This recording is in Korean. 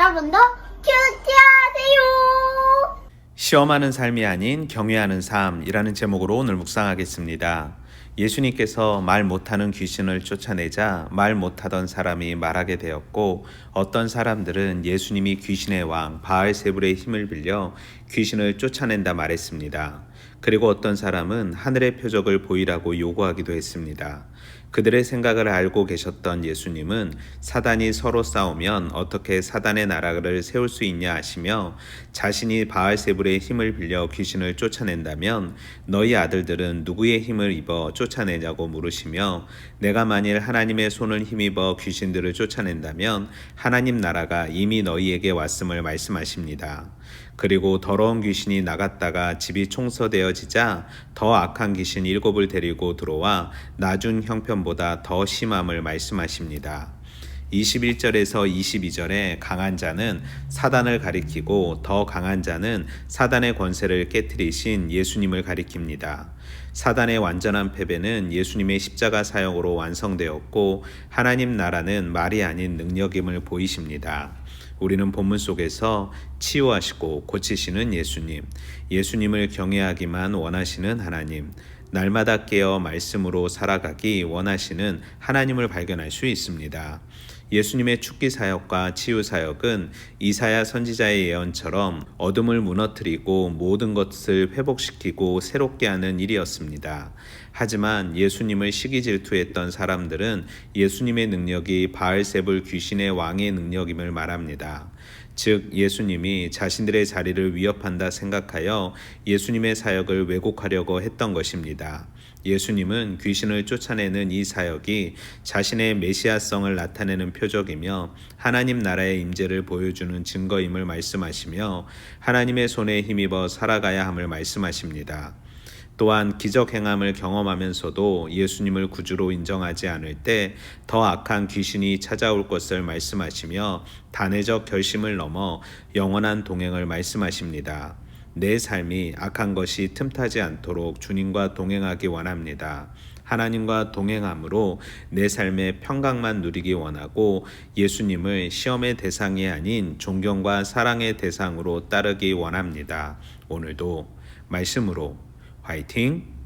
여러분도 큐티하세요. 시험하는 삶이 아닌 경외하는 삶이라는 제목으로 오늘 묵상하겠습니다. 예수님께서 말 못하는 귀신을 쫓아내자 말 못하던 사람이 말하게 되었고 어떤 사람들은 예수님이 귀신의 왕 바알세불의 힘을 빌려 귀신을 쫓아낸다 말했습니다. 그리고 어떤 사람은 하늘의 표적을 보이라고 요구하기도 했습니다. 그들의 생각을 알고 계셨던 예수님은 사단이 서로 싸우면 어떻게 사단의 나라를 세울 수 있냐 하시며 자신이 바알세불의 힘을 빌려 귀신을 쫓아낸다면 너희 아들들은 누구의 힘을 입어 쫓아내냐고 물으시며 내가 만일 하나님의 손을 힘입어 귀신들을 쫓아낸다면 하나님 나라가 이미 너희에게 왔음을 말씀하십니다. 그리고 더러운 귀신이 나갔다가 집이 청소되어지자 더 악한 귀신 일곱을 데리고 들어와 나중 형편보다 더 심함을 말씀하십니다. 21절에서 22절에 강한 자는 사단을 가리키고 더 강한 자는 사단의 권세를 깨뜨리신 예수님을 가리킵니다. 사단의 완전한 패배는 예수님의 십자가 사역으로 완성되었고 하나님 나라는 말이 아닌 능력임을 보이십니다. 우리는 본문 속에서 치유하시고 고치시는 예수님, 예수님을 경외하기만 원하시는 하나님, 날마다 깨어 말씀으로 살아가기 원하시는 하나님을 발견할 수 있습니다. 예수님의 축기 사역과 치유 사역은 이사야 선지자의 예언처럼 어둠을 무너뜨리고 모든 것을 회복시키고 새롭게 하는 일이었습니다. 하지만 예수님을 시기 질투했던 사람들은 예수님의 능력이 바알세불 귀신의 왕의 능력임을 말합니다. 즉 예수님이 자신들의 자리를 위협한다 생각하여 예수님의 사역을 왜곡하려고 했던 것입니다. 예수님은 귀신을 쫓아내는 이 사역이 자신의 메시아성을 나타내는 표적이며 하나님 나라의 임재를 보여주는 증거임을 말씀하시며 하나님의 손에 힘입어 살아가야 함을 말씀하십니다. 또한 기적 행함을 경험하면서도 예수님을 구주로 인정하지 않을 때 더 악한 귀신이 찾아올 것을 말씀하시며 단회적 결심을 넘어 영원한 동행을 말씀하십니다. 내 삶이 악한 것이 틈타지 않도록 주님과 동행하기 원합니다. 하나님과 동행함으로 내 삶의 평강만 누리기 원하고 예수님을 시험의 대상이 아닌 존경과 사랑의 대상으로 따르기 원합니다. 오늘도 말씀으로 화이팅!